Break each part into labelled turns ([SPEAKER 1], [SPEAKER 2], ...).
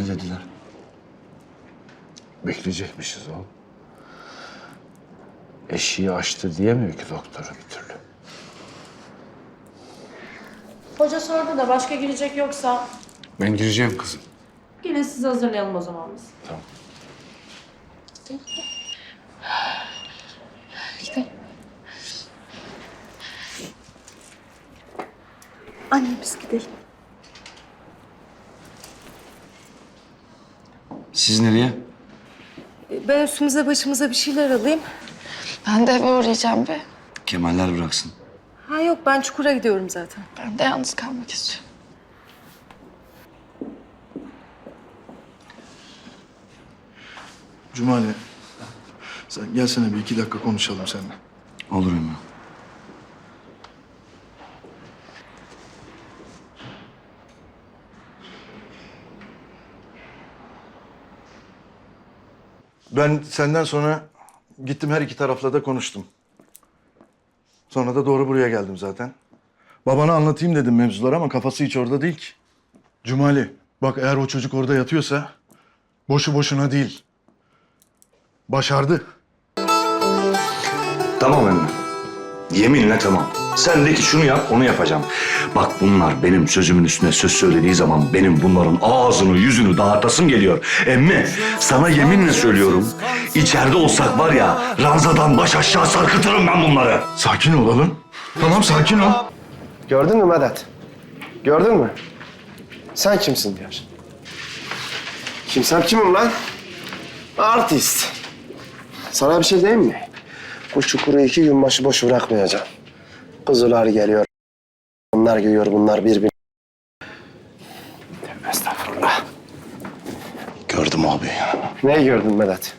[SPEAKER 1] ne dediler?
[SPEAKER 2] Bekleyecekmişiz oğlum. Eşiği açtı diyemiyor ki doktora bir türlü.
[SPEAKER 3] Hoca sordu da başka girecek yoksa
[SPEAKER 2] Ben gireceğim kızım.
[SPEAKER 3] yine sizi hazırlayalım o zaman biz.
[SPEAKER 2] Tamam.
[SPEAKER 4] Anne biz gidelim.
[SPEAKER 1] Siz nereye?
[SPEAKER 4] Ben üstümüze başımıza bir şeyler alayım.
[SPEAKER 5] Ben de eve uğrayacağım be.
[SPEAKER 1] Kemaller bıraksın.
[SPEAKER 4] Ha yok ben çukura gidiyorum zaten.
[SPEAKER 5] Ben de yalnız kalmak istiyorum.
[SPEAKER 6] Cumali, sen gelsene bir iki dakika konuşalım seninle.
[SPEAKER 1] Olur Emre.
[SPEAKER 6] Ben senden sonra gittim her iki tarafla da konuştum. Sonra da doğru buraya geldim zaten. Babana anlatayım dedim mevzuları ama kafası hiç orada değil ki. Cumali, bak eğer o çocuk orada yatıyorsa boşu boşuna değil. Başardı.
[SPEAKER 1] Tamam Emre. Yeminle tamam. Sen de ki şunu yap, onu yapacağım. Bak bunlar benim sözümün üstüne söz söylediği zaman benim bunların ağzını yüzünü dağıtasım geliyor. Emmi sana yeminle söylüyorum. İçeride olsak var ya ranzadan baş aşağı sarkıtırım ben bunları.
[SPEAKER 6] Sakin olalım. Tamam sakin ol.
[SPEAKER 7] Gördün mü Medet? Gördün mü? Sen kimsin diyor. Kimsem kimim lan? Artist. Sana bir şey diyeyim mi? Bu çukuru iki gün başı boş bırakmayacağım. Kuzular geliyor. Bunlar geliyor, bunlar birbirini... Tövbe estağfurullah.
[SPEAKER 1] Gördüm abi.
[SPEAKER 7] Ne gördün Medet?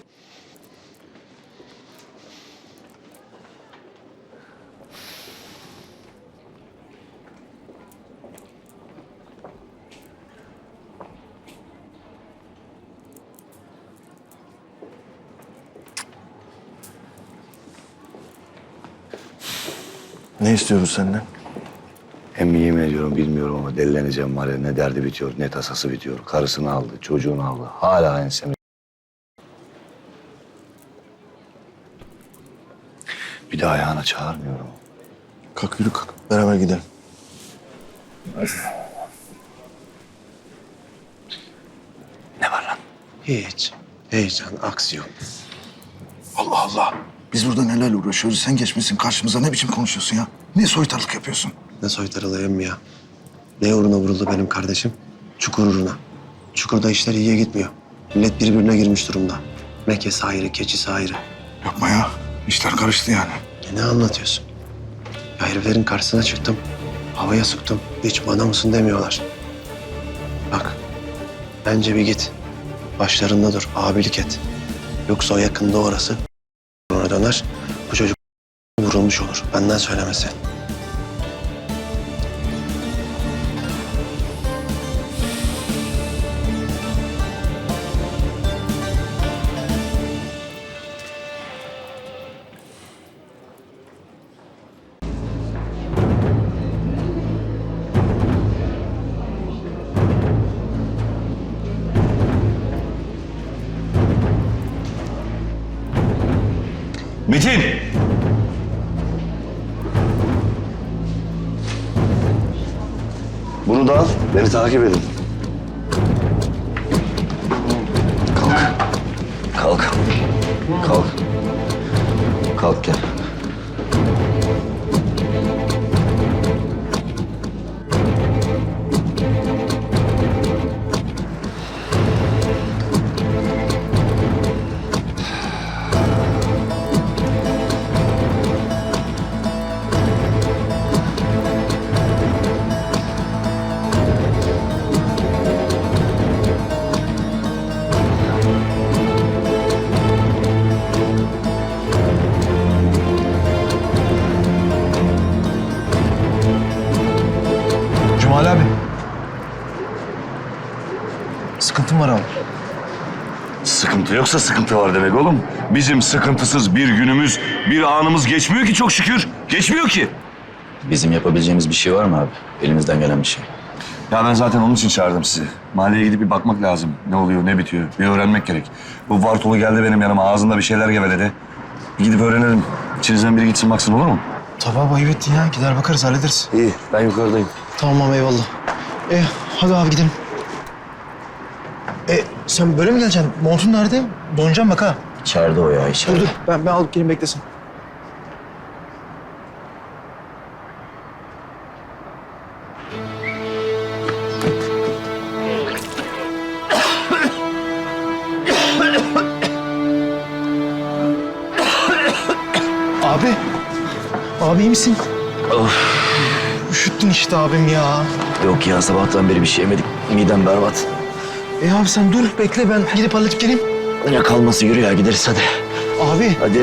[SPEAKER 6] Ne istiyoruz senden?
[SPEAKER 1] Emmi yemin ediyorum bilmiyorum ama delileneceğim var ya ne derdi bitiyor ne tasası bitiyor. Karısını aldı, çocuğunu aldı. Hala ensemi. Bir daha ayağına çağırmıyorum.
[SPEAKER 6] Kalk yürü kalk. Beraber gidelim.
[SPEAKER 1] Ne var lan?
[SPEAKER 7] Hiç. Heyecan, aksiyon.
[SPEAKER 6] Allah Allah. Biz burada nelerle uğraşıyoruz. Sen geçmişsin karşımıza. Ne biçim konuşuyorsun ya? Ne soytarlık yapıyorsun?
[SPEAKER 7] Ne soytarılıyım ya? Ne uğruna vuruldu benim kardeşim? Çukur uğruna. Çukurda işler iyiye gitmiyor. Millet birbirine girmiş durumda. Mekke ayrı, keçisi ayrı.
[SPEAKER 6] Yapma ya. İşler karıştı yani.
[SPEAKER 7] E ne anlatıyorsun? Ya heriflerin karşısına çıktım. Havaya sıktım. Hiç bana mısın demiyorlar. Bak. Bence bir git. Başlarında dur. Abilik et. Yoksa o yakında orası. Döner. Bu çocuk vurulmuş olur. Benden söylemesi.
[SPEAKER 1] Metin! Bunu da al, beni takip edin. Kalk. Kalk. Kalk. Kalk gel.
[SPEAKER 6] Cumali abi. Sıkıntım var abi.
[SPEAKER 1] Sıkıntı yoksa sıkıntı var demek oğlum. Bizim sıkıntısız bir günümüz, bir anımız geçmiyor ki çok şükür. Geçmiyor ki.
[SPEAKER 8] Bizim yapabileceğimiz bir şey var mı abi? Elimizden gelen bir şey.
[SPEAKER 1] Ya ben zaten onun için çağırdım sizi. Mahalleye gidip bir bakmak lazım. Ne oluyor, ne bitiyor. Bir öğrenmek gerek. Bu Vartolu geldi benim yanıma. Ağzında bir şeyler geveledi. Bir gidip öğrenelim. İçinizden biri gitsin baksın olur mu?
[SPEAKER 9] Tamam ayıp ettin ya. Gider bakarız hallederiz.
[SPEAKER 1] İyi, ben yukarıdayım.
[SPEAKER 9] Tamam eyvallah. E hadi abi gidelim. E sen böyle mi geleceksin? Montun nerede? Donacağım bak ha.
[SPEAKER 8] İçeride o ya içeride.
[SPEAKER 9] Dur dur ben, ben alıp geleyim beklesin. Abi. Abi iyi misin? Üşüttün işte abim ya.
[SPEAKER 8] Yok ya sabahtan beri bir şey yemedik. Midem berbat.
[SPEAKER 9] E abi sen dur bekle ben gidip halledip geleyim.
[SPEAKER 8] Ya kalması yürü ya gideriz hadi.
[SPEAKER 9] Abi
[SPEAKER 8] Hadi.